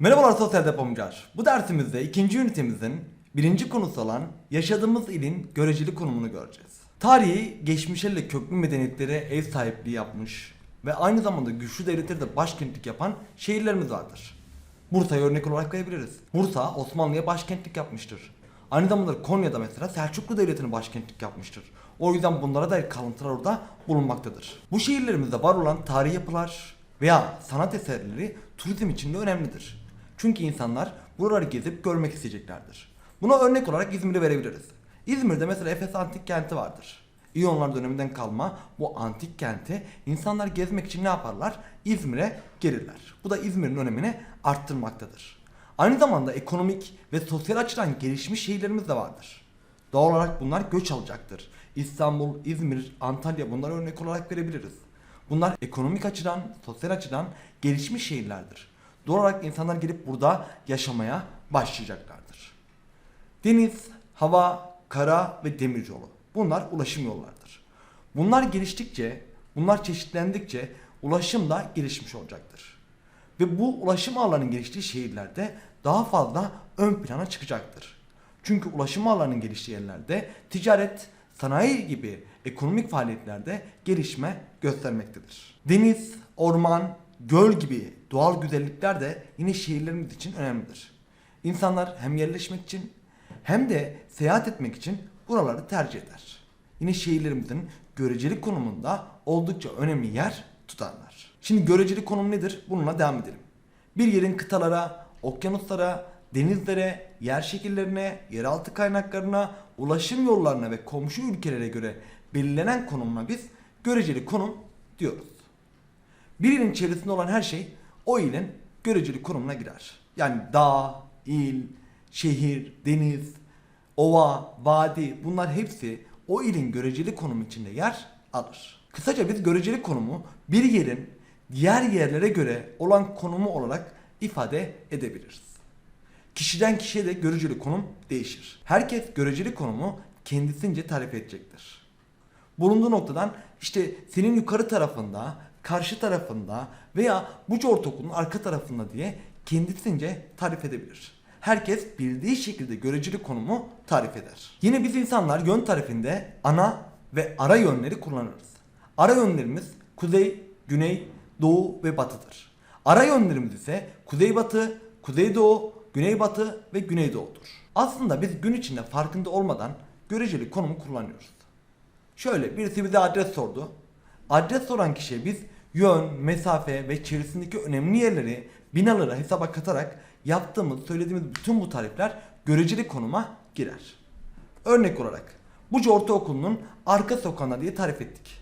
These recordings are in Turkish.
Merhabalar sosyal depomcular. Bu dersimizde ikinci ünitemizin birinci konusu olan yaşadığımız ilin göreceli konumunu göreceğiz. Tarihi geçmişlerle köklü medeniyetlere ev sahipliği yapmış ve aynı zamanda güçlü devletleri de başkentlik yapan şehirlerimiz vardır. Bursa'yı örnek olarak verebiliriz. Bursa Osmanlı'ya başkentlik yapmıştır. Aynı zamanda Konya'da mesela Selçuklu Devleti'ni başkentlik yapmıştır. O yüzden bunlara dair kalıntılar orada bulunmaktadır. Bu şehirlerimizde var olan tarihi yapılar veya sanat eserleri turizm için de önemlidir. Çünkü insanlar buraları gezip görmek isteyeceklerdir. Buna örnek olarak İzmir'i verebiliriz. İzmir'de mesela Efes Antik Kenti vardır. İyonlar döneminden kalma bu antik kenti insanlar gezmek için ne yaparlar? İzmir'e gelirler. Bu da İzmir'in önemini arttırmaktadır. Aynı zamanda ekonomik ve sosyal açıdan gelişmiş şehirlerimiz de vardır. Doğal olarak bunlar göç alacaktır. İstanbul, İzmir, Antalya bunları örnek olarak verebiliriz. Bunlar ekonomik açıdan, sosyal açıdan gelişmiş şehirlerdir. Doğal olarak insanlar gelip burada yaşamaya başlayacaklardır. Deniz, hava, kara ve demiryolu. Bunlar ulaşım yollarıdır. Bunlar geliştikçe, bunlar çeşitlendikçe ulaşım da gelişmiş olacaktır. Ve bu ulaşım ağlarının geliştiği şehirlerde daha fazla ön plana çıkacaktır. Çünkü ulaşım ağlarının geliştiği yerlerde ticaret, sanayi gibi ekonomik faaliyetlerde gelişme göstermektedir. Deniz, orman, göl gibi doğal güzellikler de yine şehirlerimiz için önemlidir. İnsanlar hem yerleşmek için hem de seyahat etmek için buraları tercih eder. Yine şehirlerimizin göreceli konumunda oldukça önemli yer tutarlar. Şimdi göreceli konum nedir? Bununla devam edelim. Bir yerin kıtalara, okyanuslara, denizlere, yer şekillerine, yeraltı kaynaklarına, ulaşım yollarına ve komşu ülkelere göre belirlenen konumuna biz göreceli konum diyoruz. Bir ilin çevresinde olan her şey o ilin göreceli konumuna girer. Yani dağ, il, şehir, deniz, ova, vadi bunlar hepsi o ilin göreceli konumu içinde yer alır. Kısaca biz göreceli konumu bir yerin diğer yerlere göre olan konumu olarak ifade edebiliriz. Kişiden kişiye de göreceli konum değişir. Herkes göreceli konumu kendisince tarif edecektir. Bulunduğu noktadan işte senin yukarı tarafında, karşı tarafında veya Buca Ortaokulu'nun arka tarafında diye kendisince tarif edebilir. Herkes bildiği şekilde göreceli konumu tarif eder. Yine biz insanlar yön tarifinde ana ve ara yönleri kullanırız. Ara yönlerimiz kuzey, güney, doğu ve batıdır. Ara yönlerimiz ise kuzeybatı, kuzeydoğu, güneybatı ve güneydoğudur. Aslında biz gün içinde farkında olmadan göreceli konumu kullanıyoruz. Şöyle birisi bize adres sordu. Adres soran kişiye biz yön, mesafe ve çevresindeki önemli yerleri binalara hesaba katarak yaptığımız, söylediğimiz bütün bu tarifler göreceli konuma girer. Örnek olarak Buca Ortaokulu'nun arka sokağına diye tarif ettik.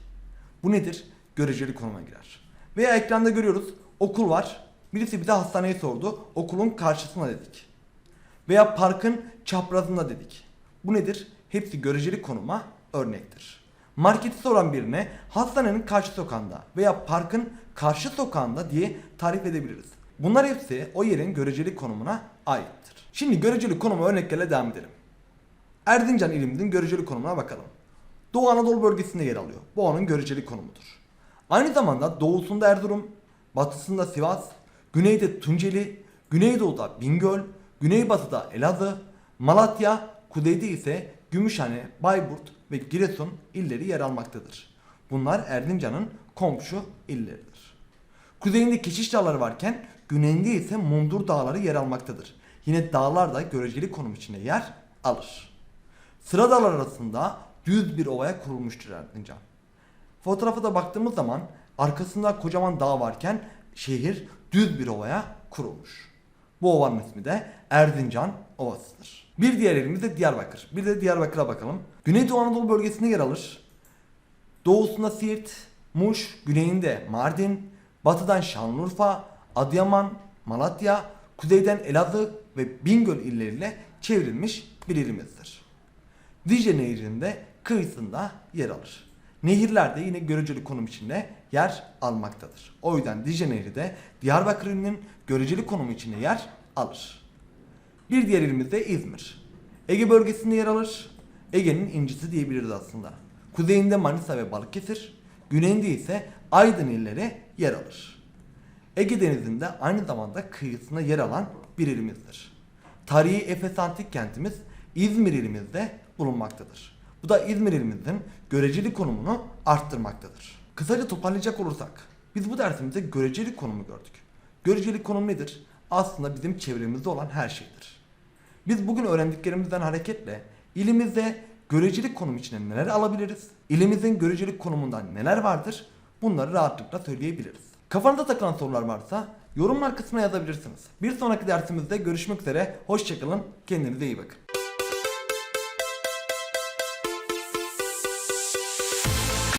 Bu nedir? Göreceli konuma girer. Veya ekranda görüyoruz okul var. Birisi bize hastaneyi sordu. Okulun karşısına dedik. Veya parkın çaprazında dedik. Bu nedir? Hepsi göreceli konuma örnektir. Marketi soran birine hastanenin karşı sokağında veya parkın karşı sokağında diye tarif edebiliriz. Bunlar hepsi o yerin göreceli konumuna aittir. Şimdi göreceli konuma örneklerle devam edelim. Erzincan ilimizin göreceli konumuna bakalım. Doğu Anadolu bölgesinde yer alıyor. Bu onun göreceli konumudur. Aynı zamanda doğusunda Erzurum, batısında Sivas, güneyde Tunceli, güneydoğuda Bingöl, güneybatıda Elazığ, Malatya, kuzeyde ise Gümüşhane, Bayburt ve Giresun illeri yer almaktadır. Bunlar Erzincan'ın komşu illeridir. Kuzeyinde Keşiş Dağları varken güneyinde ise Mundur Dağları yer almaktadır. Yine dağlar da göreceli konum içinde yer alır. Sıra dağlar arasında düz bir ovaya kurulmuştur Erzincan. Fotoğrafa da baktığımız zaman arkasında kocaman dağ varken şehir düz bir ovaya kurulmuş. Bu ovanın ismi de Erzincan Ovası'dır. Bir diğer ilimiz de Diyarbakır. Bir de Diyarbakır'a bakalım. Güneydoğu Anadolu bölgesinde yer alır. Doğusunda Siirt, Muş, güneyinde Mardin, batıdan Şanlıurfa, Adıyaman, Malatya, kuzeyden Elazığ ve Bingöl illeriyle çevrilmiş bir ilimizdir. Dicle Nehri'nde kıyısında yer alır. Nehirler de yine göreceli konum içinde yer almaktadır. O yüzden Dicle Nehri de Diyarbakır ilinin göreceli konumu içinde yer alır. Bir diğer ilimiz de İzmir. Ege bölgesinde yer alır. Ege'nin incisi diyebiliriz aslında. Kuzeyinde Manisa ve Balıkesir, güneyinde ise Aydın illeri yer alır. Ege Denizi'nde aynı zamanda kıyısında yer alan bir ilimizdir. Tarihi Efes Antik kentimiz İzmir ilimizde bulunmaktadır. Bu da İzmir ilimizin göreceli konumunu arttırmaktadır. Kısaca toparlayacak olursak, biz bu dersimizde göreceli konumu gördük. Göreceli konum nedir? Aslında bizim çevremizde olan her şeydir. Biz bugün öğrendiklerimizden hareketle ilimizde göreceli konum içine neler alabiliriz? İlimizin göreceli konumunda neler vardır? Bunları rahatlıkla söyleyebiliriz. Kafanıza takılan sorular varsa yorumlar kısmına yazabilirsiniz. Bir sonraki dersimizde görüşmek üzere. Hoşçakalın. Kendinize iyi bakın.